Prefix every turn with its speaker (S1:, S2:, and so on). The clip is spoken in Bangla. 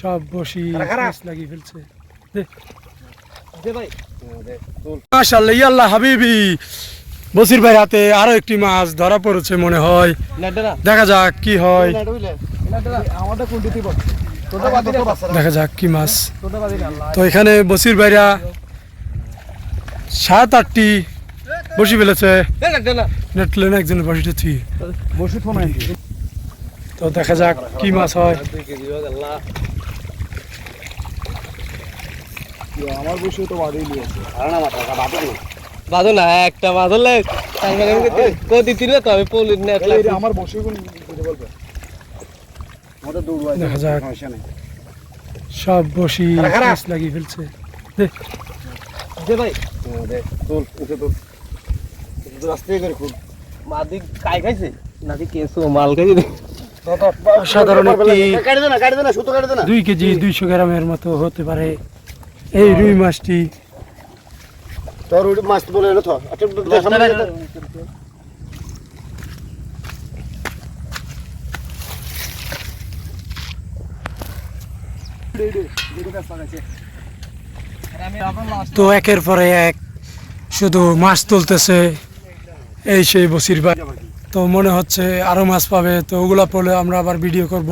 S1: সব বসি লাগিয়ে ফেলছে। মাশাল্লাহ ইয়াল্লাহ হাবিবি। বসির ভাই হাতে আরও একটি মাছ ধরা পড়েছে মনে হয়। দেখা যাক কি হয়। দেখা যাক কি মাছ। তো এখানে বসির ভাইরা সাত আটটি বসি ফেলেছে।
S2: দে লাড্ডা না।
S1: নেটলেন একজনের বসিটা থুই
S2: বসে ফোন আই
S1: তো দেখা যাক কি মাছ হয়
S2: 2 কেজি বাদ আল্লাহ আমার বসে তো বাদেই মাথা বাদো না একটা বাদলে তারপরে কো দিছিল তো আমি পলির নেট লাগি আমার বসে কোন বলবে। আমাদের দৌড়
S1: দেখা
S2: সমস্যা নেই।
S1: সব বসি। লাগিয়ে ফেলছে।
S2: দে। ভাই। দে তুল উঠে তুল। রাস্তায় করে খুব মাদি কাই খাইছে? নাকি কেসো মাল খাইছে?
S1: সাধারণ একটি
S2: কাটে দে না কাটে দে না সুতো কাটে দে না।
S1: দুই কেজি দুইশো গ্রামের মতো হতে পারে। এই রুই মাছটি।
S2: তোর ওই মাছ বলে না তো? আচ্ছা
S1: তো একের পরে এক শুধু মাছ তুলতেছে এই সেই বসির ভাই তো মনে হচ্ছে আরও মাছ পাবে তো ওগুলা পড়লে আমরা আবার ভিডিও করব।